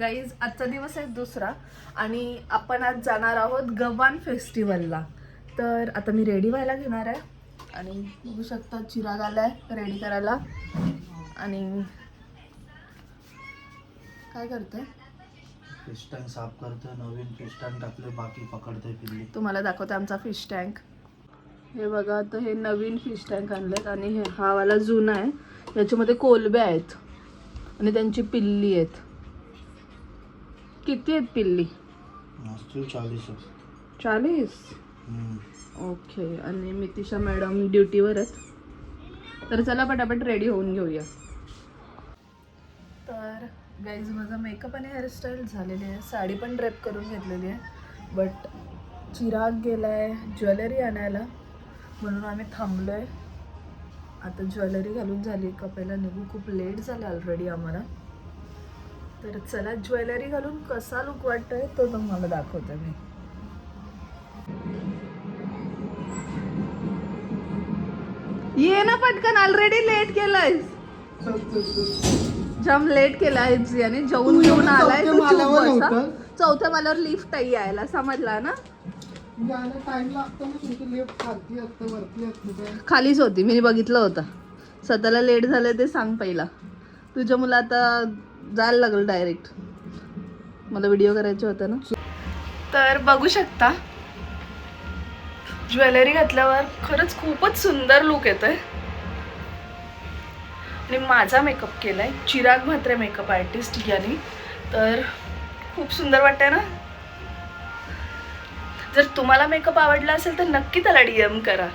Guys आजचा दिवस आहे दुसरा आणि आपण आज जाणार आहोत गव्हाण फेस्टिवलला. तर आता मी रेडी व्हायला घेणार आहे आणि बघू शकता चिराग आलाय रेडी करायला. आणि काय करते फिश टँक साफ करतोय नवीन फिश टँक टाकले बाकी पकडतोय पिल्ली. तुम्हाला दाखवते आमचा फिश टँक हे बघा आता हे नवीन फिश टँक आणलेत आणि हे हा वाला जुना आहे. याच्यामध्ये कोलबे आहेत आणि त्यांची पिल्ली आहेत. किती आहेत पिल्ली? असतील चाळीस चाळीस? ओके आणि मितिशा मॅडम ड्युटीवर आहेत. तर चला पटापट रेडी होऊन घेऊया. तर गाईज माझा मेकअप आणि हेअरस्टाईल झालेली आहे. साडी पण ड्रेप करून घेतलेली आहे. बट चिराग गेला आहे ज्वेलरी आणायला. म्हणून आम्ही थांबलो आहे आता ज्वेलरी घालून झाली. कपेला निघू. खूप लेट झालं ऑलरेडी आम्हाला. तर चला ज्वेलरी घालून कसा लुक वाटतोय तो तुम्हाला दाखवते मी. ये ना पटकन ऑलरेडी लेट केलायस. जाम लेट केलाय याने जेवून घेऊन आलाय तू चूप बस. चौथ्या माल्यावर लिफ्ट आहे यायला समजला ना? टाइम लागतो ना तुमची लेफ्ट खालती असतं वरती असतं खालीच होती मी बघितलं होतं. स्वतःला लेट झालं ते सांग पहिला. तुझ्या मुलं आता जायला लागलं डायरेक्ट मला व्हिडिओ करायचे होते ना. तर बघू शकता ज्वेलरी घातल्यावर खरंच खूपच सुंदर लुक येतोय. आणि माझा मेकअप केलाय चिराग म्हात्रे मेकअप आर्टिस्ट यांनी. तर खूप सुंदर वाटतंय ना? जर तुम्हाला मेकअप आवडला असेल तर नक्की त्याला डीएम करा.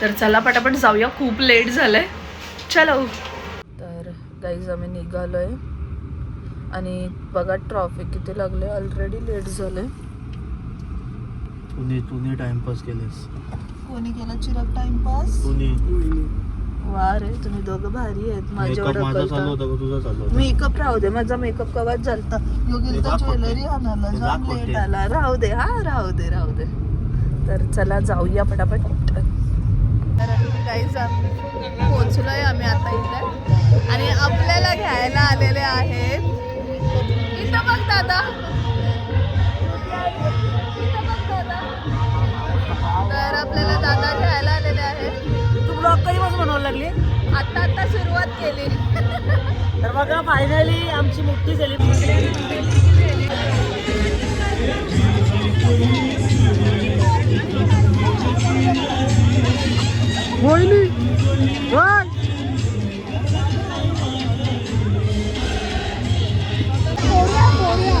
तर चला पटापट जाऊया. खूप लेट झालंय. चलो. तर गाईज आम्ही निघालोय. आणि बघा ट्रॉफिक किती लागले ऑलरेडी लेट झालंय. तुने तुने टाइमपास केलेस कोणी केला चिराग टाइमपास तुने वा रे तुम्ही दोघं भारी आहेत. मेकअप माझा चालू माझ्या होता का? तुझा चालू होता. मेकअप राहू दे. माझा मेकअप कवाच झालता? योगेल तर. ज्वेलरी आणायला. जाम लेट. आला. राहू दे. हा राहू दे राहू दे. तर चला जाऊया पटापट. तर काहीच पोचलोय आम्ही आता इथे. आणि आपल्याला घ्यायला आलेले आहेत. इथं बघ दादा. तर आपल्याला दादा घ्यायला आलेले आहेत. तू ब्लॉग कधी पासून बनवायला लागली? आता आता सुरुवात केली. तर बघा फायनली आमची मोठी Boyle, what? Korea, Korea,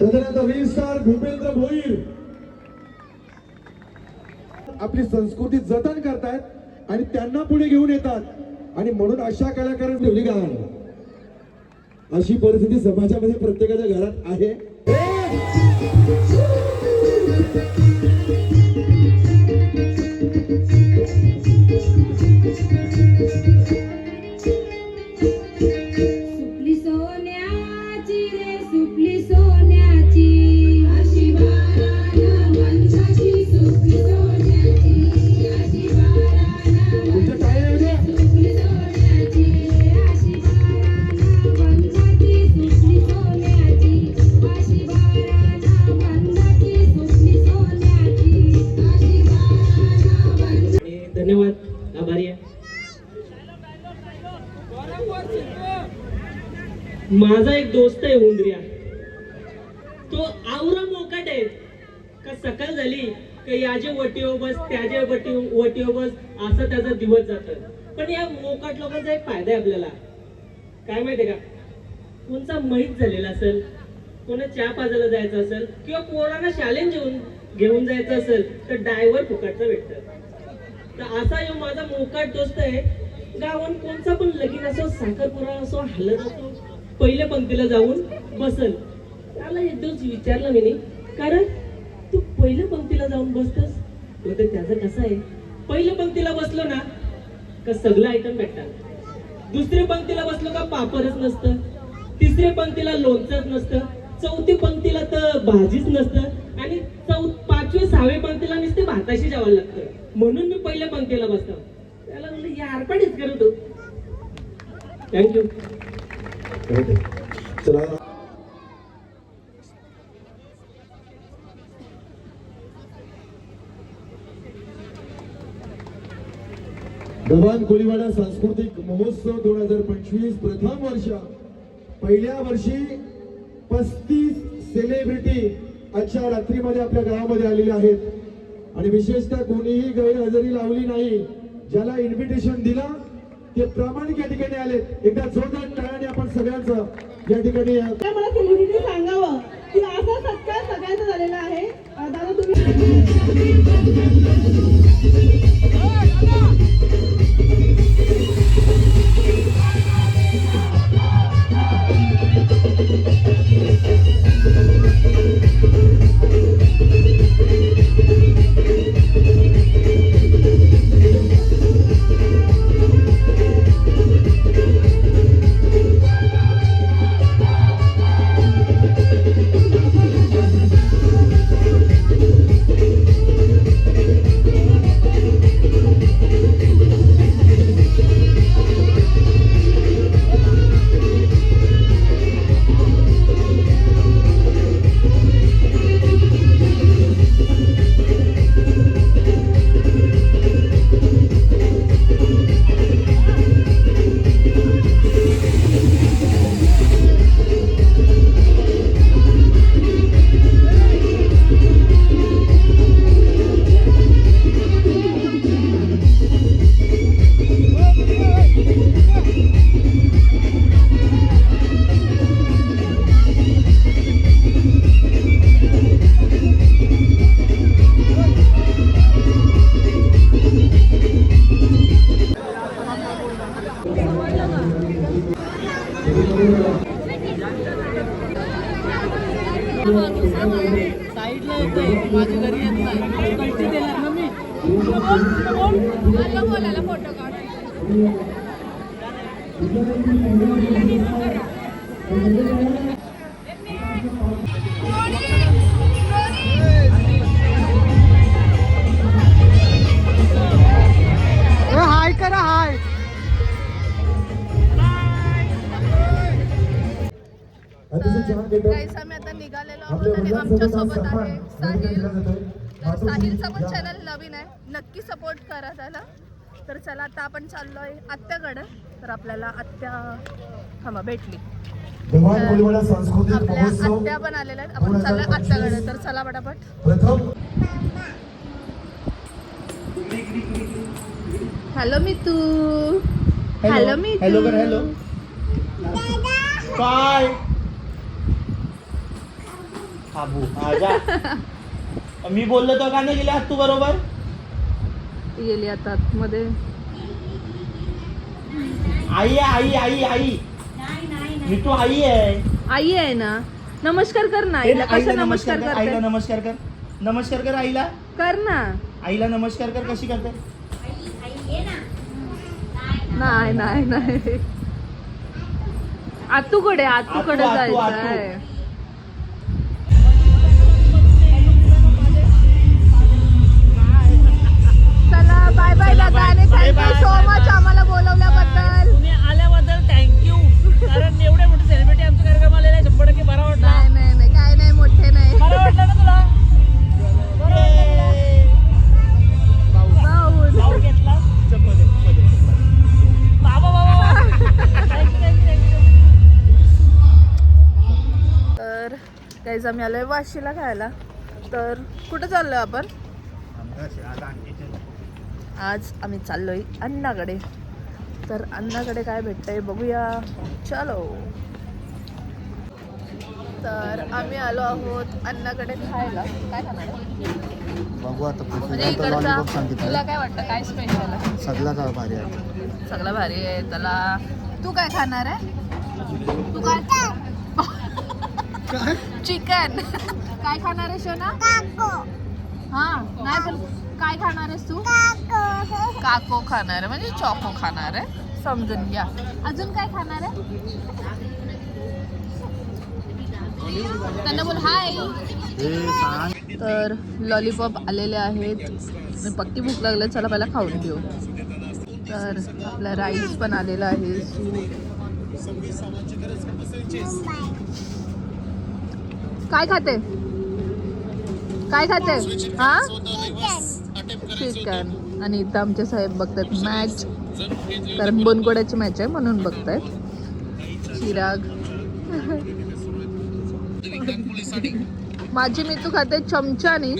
तदनंतर भूपेंद्र भोईर. आपली संस्कृती जतन करतायत आणि त्यांना पुढे घेऊन येतात. आणि म्हणून अशा कलाकारांनी ठेवली गाण. अशी परिस्थिती समाजामध्ये प्रत्येकाच्या घरात आहे. दोस्त आहे उंदऱ्या. तो आवरा मोकाट आहे. का सकाळ झाली का याचे वटीओ बस त्याचे वटी वटीओ बस असं त्याचा दिवस जात पण या मोकाट लोकांचा एक फायदा आहे आपल्याला. काय माहितीये का? कोणचा माहीत झालेला असेल कोणा चहा पाजायला जायचं असेल किंवा कोणाला शालेन घेऊन घेऊन जायचं असेल तर डायव्हर फुकटचा भेटतं. तर असा यो माझा मोकाट दोस्त आहे. गावात कोणचा पण लगीन असो साखरपुरा असो हलत असो पहिल्या पंक्तीला जाऊन बसल. त्याला एक दिवस विचारलं मी कारण तू पहिल्या पंक्तीला जाऊन बसतस? तो तर त्याचं कसं आहे? पहिल्या पंक्तीला बसलो ना का सगळं आयटम भेटतात? दुसऱ्या पंक्तीला बसलो का पापडच नसतं? तिसऱ्या पंक्तीला लोणचंच नसतं? चौथी पंक्तीला तर भाजीच नसतं? आणि चौ पाचवी सहाव्या पंक्तीला नुसते भाताशी जेवायला लागतं. म्हणून मी पहिल्या पंक्तीला बसतो त्याला म्हणलं यार पण हेच करतो थँक्यू चला गव्हाण कोळीवाडा सांस्कृतिक महोत्सव दोन हजार पंचवीस प्रथम वर्ष. पहिल्या वर्षी पस्तीस सेलिब्रिटी आजच्या रात्रीमध्ये आपल्या गावामध्ये आलेले आहेत. आणि विशेषतः कोणीही गैरहजेरी लावली नाही ज्याला इन्व्हिटेशन दिला ते प्रामाणिक या ठिकाणी आले एकदा जोरदार टाळ्याने आपण सगळ्यांचं या ठिकाणी मला सेलिब्रिटी सांगावं की असा सत्कार सगळ्यांचा झालेला आहे. दादा तुम्ही आम्ही आता निघालेलो आहोत आणि आमच्यासोबत आहे साहिल. साहिलचा पण चॅनल नवीन आहे. नक्की सपोर्ट करा त्याला. तर चला आता आपण चाललोय आत्याकडे. तर आपल्याला आत्या थांबा भेटली. आपल्या महोत्सव आत्या पण आलेल्या आहेत. आपण चाललोय आत्याकडे. तर चला पटापट. प्रथम हॅलो मी तू हॅलो मी हॅलो कर हॅलो काय मी बोललो तो का नाही गेले तू बरोबर? ती गेली आता मध्ये आई आई आई आई. मी तू आई आहे. आई आहे ना? नमस्कार कर ना आईला कसं नमस्कार कर आईला करते नमस्कार कर. नमस्कार कर आईला. कर ना. आईला नमस्कार कर कशी करते? नाही नाही नाही. आतूकडे आतूकडे आतू, जायचं आतू. आहे थँक्यू सो मच आम्हाला बोलवल्याबद्दल. तुम्ही आल्याबद्दल थँक्यू कारण एवढे मोठे सेलिब्रिटी आमच्या कार्यक्रम आलेले आहे, शंभर टक्के बरा वाटला. नाही नाही नाही काय नाही मोठे नाही. बरा वाटला ना तुला? काहीच आम्ही आलोय वाशीला खायला. तर कुठं चाललोय आपण? आज आम्ही चाललोय अण्णाकडे तर अण्णाकडे काय भेटतंय बघूया. चलो. तर आम्ही आलो आहोत अण्णाकडे खायला. काय खाणार? आहे? बघू आता म्हणजे इकडचा तुला काय वाटतं? काय स्पेशल आहे? सगळा का भारी आहे. सगळं भारी आहे. त्याला तू काय खाणार आहे? तू काय चिकन काय खाणार आहे शोना? काय खाणार आहेस तू? काको खाणार आहे म्हणजे चॉको खाणार आहे. समजून घ्या. अजून काय खाणार आहे? त्यांना बोल हाय तर लॉलीपॉप आलेले आहेत. आणि पक्की भूक लागले चला पहिला खाऊन घेऊ. तर आपला राईस पण आलेला आहे. काय खाते? काय खाते? हा? चिकन आणि इथं आमचे साहेब बघतात मॅच कारण बोनकोड्याची मॅच आहे म्हणून बघतायत. चिराग. माझी मी तू खाते चमच्यानी.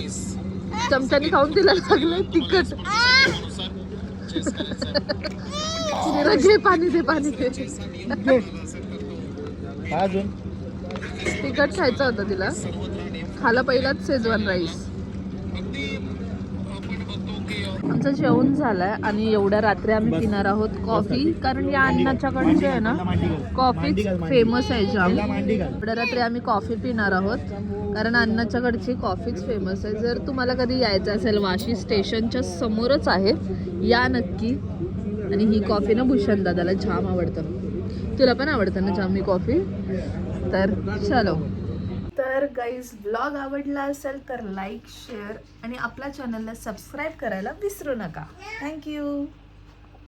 चमच्यानी खाऊन तिला लागलं तिखट. घे पाणी दे पाणी दे. अजून तिखट खायचं होतं तिला. खाला पहिलाच शेजवान राईस आमचं जेवण झालंय आणि एवढ्या रात्री आम्ही पिणार आहोत कॉफी कारण या अन्नाच्याकडचे आहे ना कॉफी फेमस आहे जाम. एवढ्या रात्री आम्ही कॉफी पिणार आहोत कारण अन्नाच्याकडची कॉफीच फेमस आहे. जर तुम्हाला कधी यायचं असेल वाशी स्टेशनच्या समोरच आहे या नक्की. आणि ही कॉफी ना भूषण दादाला जाम आवडतं. तुला पण आवडतं ना जाम ही कॉफी तर चलो. तर गाईज ब्लॉग आवडला असेल तर लाईक शेअर आणि आपल्या चॅनलला सबस्क्राईब करायला विसरू नका. थँक्यू